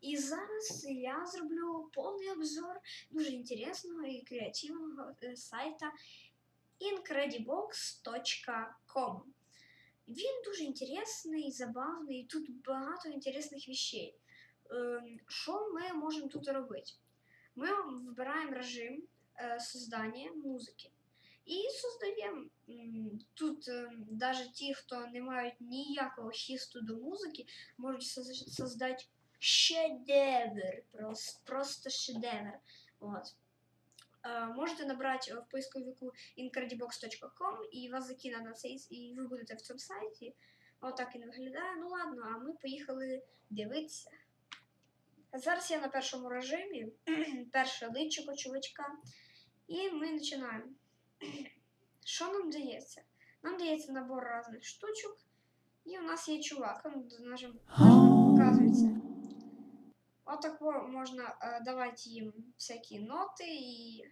І зараз я зроблю повний обзор дуже інтересного і креативного е, сайта incredibox.com. Він дуже інтересний, забавний, тут багато інтересних вещей. Ем, Що ми можемо тут робити? Ми вибираємо режим е, создання музики. І создаємо тут навіть ті, хто не мають ніякого хісту до музики, можуть создати шедевр. Просто шедевр. От. Е, можете набрати в поисковику incredibox.com і вас закине на цей і ви будете в цьому сайті. Отак він виглядає. Ну ладно, а ми поїхали дивитися. Зараз я на першому режимі, перше личико чувачка, і ми починаємо. Що нам дається? Нам дається набор різних штучок, і у нас є чувак. Он нажим, показується. Отак можна е, давати їм всякі ноти і.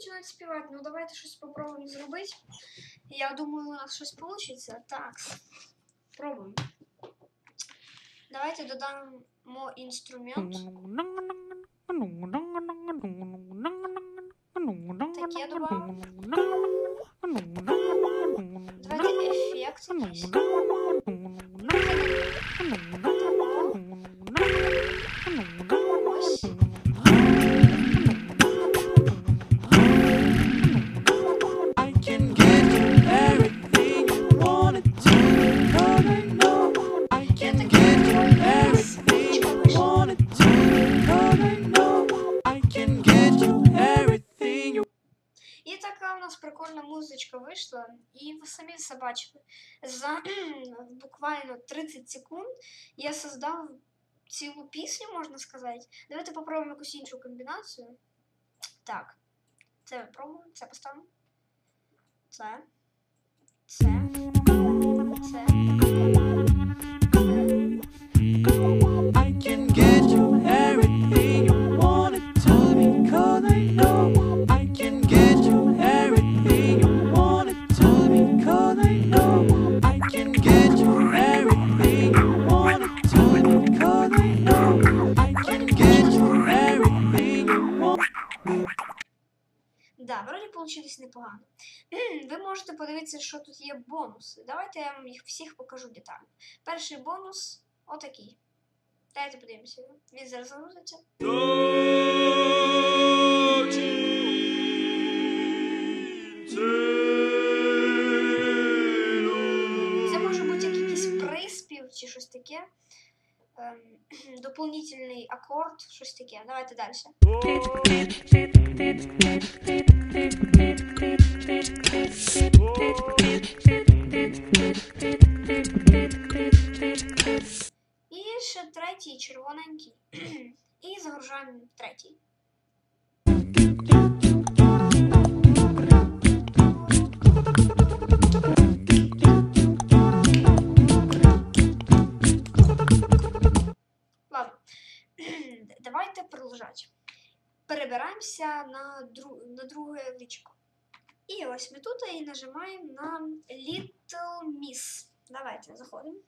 Починають співати. Ну давайте щось спробуємо зробити. Я думаю, у нас щось вийде. Так. Пробуємо. Давайте додамо інструмент. Так, я добавила. Нас прикольна музичка вийшла, і ви самі все бачили. За буквально 30 секунд я создав цілу пісню, можна сказати. Давайте попробуємо якусь іншу комбінацію. Так. Це пробуємо, це поставимо. Це. Це. Це. Вроді непогано. Ви можете подивитися, що тут є бонуси. Давайте я вам їх всіх покажу детально. Перший бонус отакий. Давайте подивимося. Він зараз загрузиться. Це може бути як якийсь приспів чи щось таке. Ем, дополнительний акорд, щось таке. Давайте далі. І ще третій червоненький. І загружаємо третій. Давайте продовжати. Перебираємося на, дру... на друге личко. І ось ми тут і нажимаємо на Little Miss. Давайте заходимо.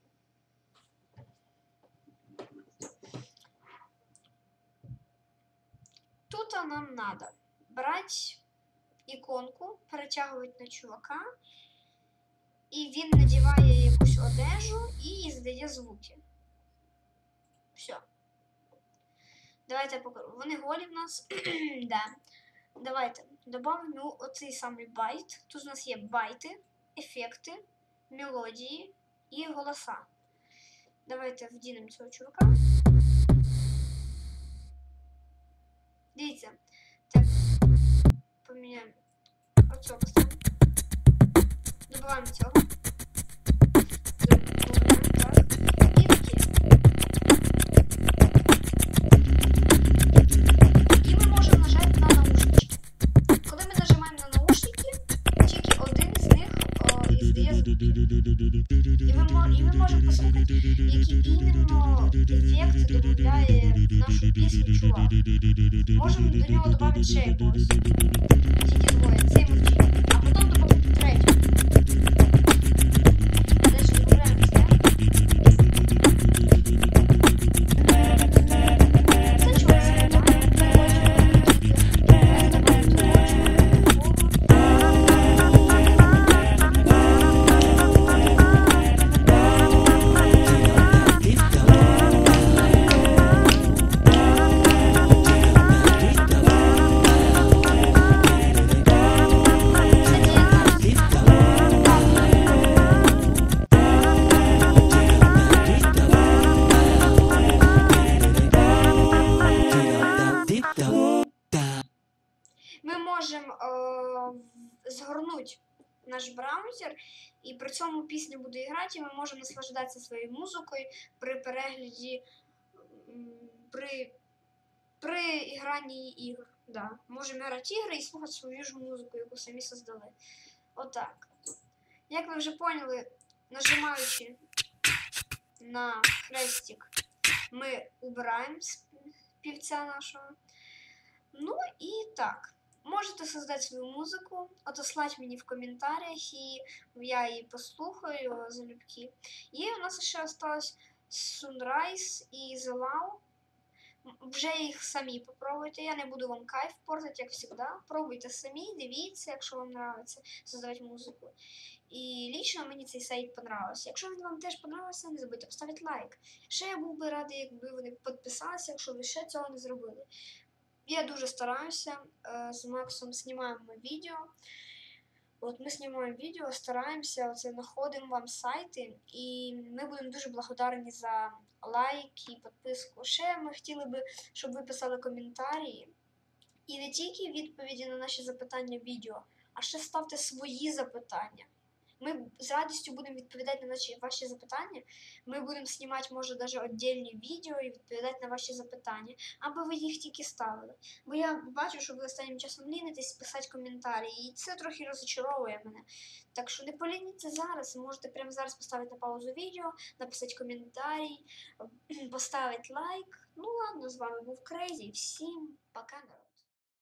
Тут нам надо брати іконку, перетягувати на чувака, і він надіває якусь одежу і здає звуки. Все. Давайте я покажу. Вони голі в нас. да. Давайте додамо оцей самий байт. Тут у нас є байти, ефекти, мелодії і голоса. Давайте вдінемо цього чувака. Дивіться. Так. Поміняємо. Оцього. Добавимо цього. І ви, мо- і ми можемо послухати, який іменно ефект додає в нашу пісню чувак. Можемо до нього додати ще якогось. Тільки двоє, цей мовчить. А потім додамо третього. Наш браузер, і при цьому пісня буде грати, і ми можемо наслаждатися своєю музикою при перегляді, при, при ігранні ігор. Да. Можемо грати ігри і слухати свою ж музику, яку самі создали. Отак. Як ви вже поняли, нажимаючи на хрестик, ми убираємо півця нашого. Ну і так. Можете создати свою музику, отослать мені в коментарях, і я її послухаю залюбки. І у нас ще осталось Sunrise і The. М, Вже їх самі попробуйте. Я не буду вам кайф портити, як завжди. Пробуйте самі, дивіться, якщо вам подобається создавати музику. І лічно мені цей сайт понравився. Якщо він вам теж понравився, не забудьте поставити лайк. Ще я був би радий, якби вони підписалися, якщо ви ще цього не зробили. Я дуже стараюся. Е, З Максом знімаємо відео. От ми знімаємо відео, стараємося, оце знаходимо вам сайти, і ми будемо дуже благодарні за лайк і підписку. Ще ми хотіли би, щоб ви писали коментарі. І не тільки відповіді на наші запитання в відео, а ще ставте свої запитання. Ми з радістю будемо відповідати на наші ваші запитання. Ми будемо знімати, може, навіть віддільні відео і відповідати на ваші запитання, аби ви їх тільки ставили. Бо я бачу, що ви останнім часом лінитесь писати коментарі, і це трохи розочаровує мене. Так що не полініться зараз, можете прямо зараз поставити на паузу відео, написати коментарій, поставити лайк. Ну ладно, з вами був Крейзі. Всім пока.